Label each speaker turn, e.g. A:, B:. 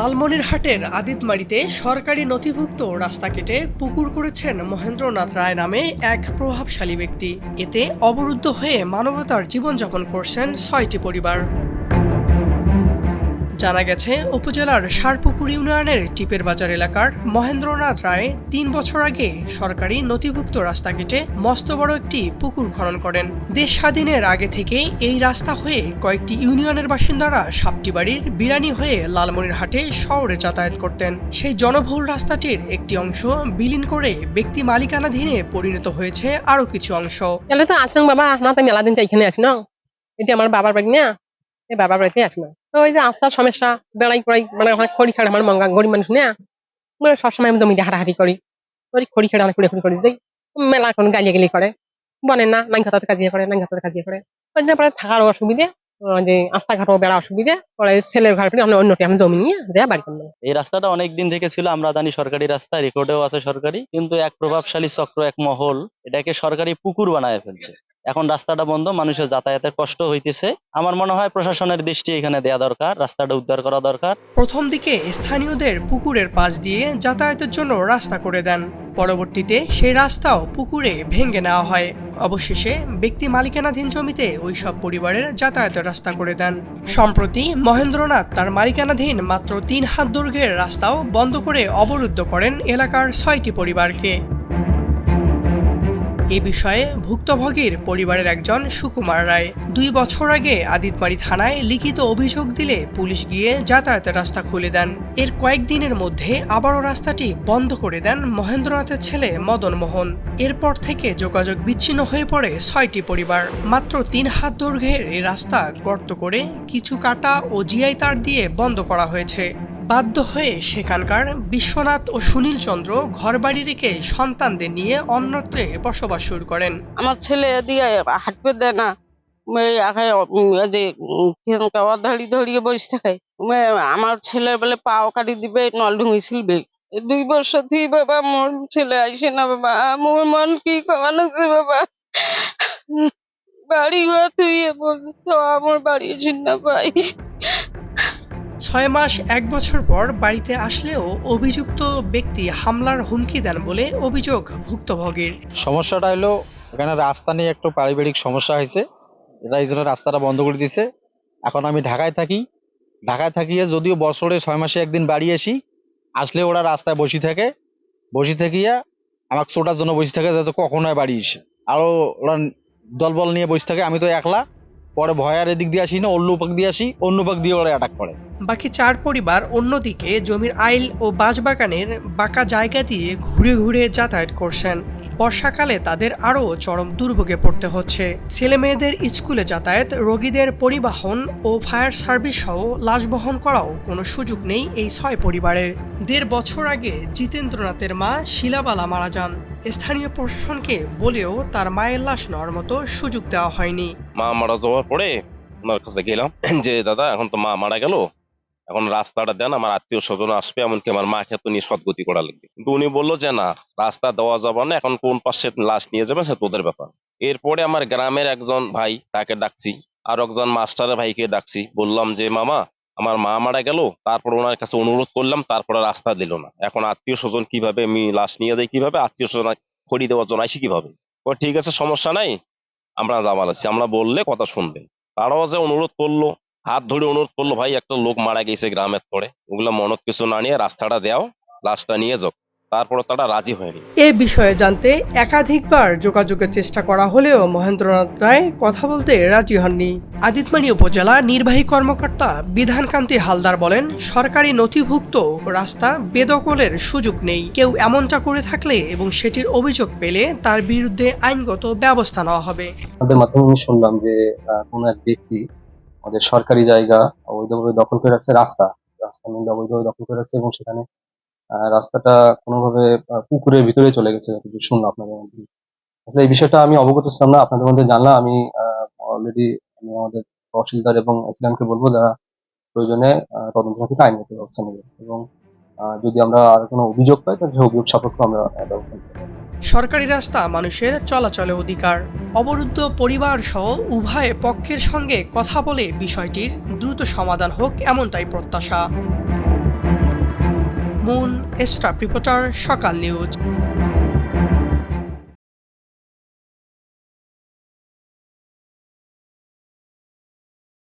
A: লালমনিরহাটের আদিতমারিতে সরকারি নথিভুক্ত রাস্তা কেটে পুকুর করেছেন মহেন্দ্রনাথ রায় নামে এক প্রভাবশালী ব্যক্তি। এতে অবরুদ্ধ হয়ে মানবতার জীবনযাপন করছেন ছয়টি পরিবার। জানা গেছে, উপজেলার সারপুকুর ইউনিয়নের টিপের বাজার এলাকার মহেন্দ্রনাথ রায় তিন বছর আগে সরকারি নথিভুক্ত রাস্তা কেটে মস্ত বড় একটি পুকুর খনন করেন। দেশ স্বাধীনের আগে থেকে এই রাস্তা হয়ে কয়েকটি ইউনিয়নের বাসিন্দারা সাপটি বাড়ির বিরানি হয়ে লালমনিরহাটে শহরে যাতায়াত করতেন। সেই জনবহুল রাস্তাটির একটি অংশ বিলীন করে ব্যক্তি মালিকানাধীনে পরিণত হয়েছে আরও কিছু অংশ।
B: তাহলে তো আসলাম বাবা, আমরা মেলা দিন এখানে আছি না। এটি আমার বাবার বাড়ি না। বাবার বাড়িতে আছি না তো ওই যে আস্তার সমস্যা, বেড়াই করাই মানে আমার খড়ি খাড়ে, আমার মঙ্গা গরিব মানুষ না। মানে সবসময় আমি জমিতে হাঁটাহাঁটি করি। ওই খড়ি খেড়ে অনেক খুঁড়ে খুঁড়ে যাই মেলা এখন গালিয়ে গালি করে। বনে না নাং খাতাতে কাজিয়ে করে নাং খাতাতে কাজিয়ে করে। ওই জন্য পরে থাকার অসুবিধে যে রাস্তাঘাটও বেড়া অসুবিধে। পরে ছেলের ঘর ফিরে অন্যটি, আমি জমি নিয়ে যা বাড়ি করলাম।
C: এই রাস্তাটা অনেক দিন থেকে ছিল, আমরা জানি সরকারি রাস্তা রেকর্ডেও আছে সরকারি। কিন্তু এক প্রভাবশালী চক্র, এক মহল, এটাকে সরকারি পুকুর বানায় ফেলছে। এখন রাস্তাটা বন্ধ, মানুষের যাতায়াতের কষ্ট হইতেছে। আমার মনে হয় প্রশাসনের দৃষ্টি এখানে দেয়া দরকার, রাস্তাটা উদ্ধার করা দরকার।
A: প্রথম দিকে স্থানীয়দের পুকুরের পাশ দিয়ে যাতায়াতের জন্য রাস্তা করে দেন। পরবর্তীতে সেই রাস্তাও পুকুরে ভেঙে নেওয়া হয়। অবশেষে ব্যক্তি মালিকানাধীন জমিতে ওই সব পরিবারের যাতায়াতের রাস্তা করে দেন। সম্প্রতি মহেন্দ্রনাথ তার মালিকানাধীন মাত্র তিন হাত দৈর্ঘ্যের রাস্তাও বন্ধ করে অবরুদ্ধ করেন এলাকার ছয়টি পরিবারকে। এ বিষয়ে ভুক্তভোগীর পরিবারের একজন সুকুমার রায়। দুই বছর আগে আদিতমারি থানায় লিখিত অভিযোগ দিলে পুলিশ গিয়ে যাতায়াতের রাস্তা খুলে দেন। এর কয়েকদিনের মধ্যে আবারও রাস্তাটি বন্ধ করে দেন মহেন্দ্রনাথের ছেলে মদন মোহন। এরপর থেকে যোগাযোগ বিচ্ছিন্ন হয়ে পড়ে ছয়টি পরিবার। মাত্র তিন হাত দৈর্ঘ্যের এই রাস্তা গর্ত করে কিছু কাটা ও জিআই তার দিয়ে বন্ধ করা হয়েছে। বাধ্য হয়ে সেখানকার বিশ্বনাথ ও সুনীল চন্দ্র ঘরবাড়ি রেখে সন্তানদের নিয়ে অন্যত্রে বসবাস শুরু করেন।
D: আমার ছেলে দিয়ে হাঁটতে দেয় না। ধরি ধরিয়ে বসে থাকে। আমার ছেলে বলে পাও কাটি দিবে নল ঢুঙি ছিলবে দুই বছর থেকে বাবা মোর ছেলে আইসে না বাবা। মোর মন কি কমানো বাবা। বাড়ি ঘর তুই আমার বাড়ি চিন্তা পাই
A: ছয় মাস এক বছর পর বাড়িতে আসলেও অভিযুক্ত ব্যক্তি হামলার হুমকি দেন বলে অভিযোগ ভুক্তভোগীর।
E: সমস্যাটা হলো, এখানে রাস্তা নিয়ে একটু পারিবারিক সমস্যা হয়েছে। এরা এই জন্য রাস্তাটা বন্ধ করে দিছে। এখন আমি ঢাকায় থাকি। ঢাকায় থাকিয়ে যদিও বছরে ছয় মাসে একদিন বাড়ি আসি, আসলে ওরা রাস্তায় বসে থাকে। বসে থাকিয়া আমাকে ছোটার জন্য বসে থাকে যাতে কখন বাড়ি এসে আরও ওরা দলবল নিয়ে বসে থাকে, আমি তো একলা। পরে ভয়ার এদিক দিয়ে আসি না, অন্য পাক দিয়ে আসি, অন্য পাক দিয়ে ওরা অ্যাটাক করে।
A: বাকি চার পরিবার অন্যদিকে জমির আইল ও বাঁশবাগানের বাঁকা জায়গা দিয়ে ঘুরে ঘুরে যাতায়াত করছেন। বর্ষাকালে তাদের আরও চরম দুর্ভোগে পড়তে হচ্ছে। ছেলে মেয়েদের স্কুলে যাতায়াত, রোগীদের পরিবহন ও ফায়ার সার্ভিস সহ লাশ বহন করাও কোনো সুযোগ নেই এই ছয় পরিবারের। দেড় বছর আগে জিতেন্দ্রনাথের মা শিলাবালা মারা যান। স্থানীয় প্রশাসনকে বলেও তার মায়ের লাশ নেওয়ার মতো সুযোগ দেওয়া হয়নি।
F: মা মারা যাওয়ার পরে ওনার কাছে গেলাম যে, দাদা, এখন তো মা মারা গেল। এখন রাস্তাটা দেন, আমার আত্মীয় স্বজন আসবে, এমনকি আমার মাকে তো নিয়ে সদ্গতি করা লাগবে। কিন্তু উনি বলল যে, না, রাস্তা দেওয়া যাবে না, এখন কোন পাশে লাশ নিয়ে যাবেন সে তোদের ব্যাপার। এরপরে আমার গ্রামের একজন ভাই তাকে ডাকছি, আর একজন মাস্টারের ভাইকে ডাকছি। বললাম যে, মামা, আমার মা মারা গেল, তারপর ওনার কাছে অনুরোধ করলাম, তারপরে রাস্তা দিল না। এখন আত্মীয় স্বজন কীভাবে আমি লাশ নিয়ে যাই কীভাবে? আত্মীয় স্বজন খড়ি দেওয়ার জন্য আইসি কীভাবে? ও ঠিক আছে, সমস্যা নাই, আমরা জামালাচ্ছি আমরা বললে কথা শুনবে। তারাও যে অনুরোধ করল হাত ধরে অনুরোধ করল ভাই একটা লোক মারা গেছে গ্রামের পরে ওগুলো মনত কিছু না নিয়ে রাস্তাটা দেও লাশটা নিয়ে যাও। তারপরে তারা রাজি হয়নি।
A: এ বিষয়ে জানতে একাধিকবার যোগাযোগের চেষ্টা করা হলেও মহেন্দ্রনাথ রায় কথা বলতে রাজি হননি। আদিতমানি উপজেলা নির্বাহী কর্মকর্তা বিধানকান্তি হালদার বলেন সরকারি নথিভুক্ত রাস্তা বেদখলের সুযোগ নেই। কেউ এমনটা করে থাকলে এবং সেটির অভিযোগ পেলে তার বিরুদ্ধে আইনগত ব্যবস্থা নেওয়া হবে।
G: আমাদের মাধ্যমে শুনলাম যে কোনো এক ব্যক্তি আমাদের সরকারি জায়গা অবৈধভাবে দখল করে রাখছে রাস্তা। রাস্তা মধ্যে অবৈধভাবে দখল করে রাখছে এবং সেখানে রাস্তাটা কোনোভাবে পুকুরের ভিতরে চলে গেছে শুনলো আপনাদের মধ্যে। আসলে এই বিষয়টা আমি অবগত ছিলাম না, আপনাদের মধ্যে জানলাম। আমি অলরেডি আমি আমাদের তহসিলদার এবং ইসলামকে বলব যারা প্রয়োজনে তদন্ত আইনগত ব্যবস্থা নেবে এবং যদি আমরা আর কোনো অভিযোগ পাই, তাহলে অভিযোগ সাপেক্ষে আমরা ব্যবস্থা
A: সরকারি রাস্তা মানুষের চলাচলে অধিকার। অবরুদ্ধ পরিবার সহ উভয় পক্ষের সঙ্গে কথা বলে বিষয়টির দ্রুত সমাধান হোক এমনটাই প্রত্যাশা। মূল স্টাফ রিপোর্টার সকাল নিউজ।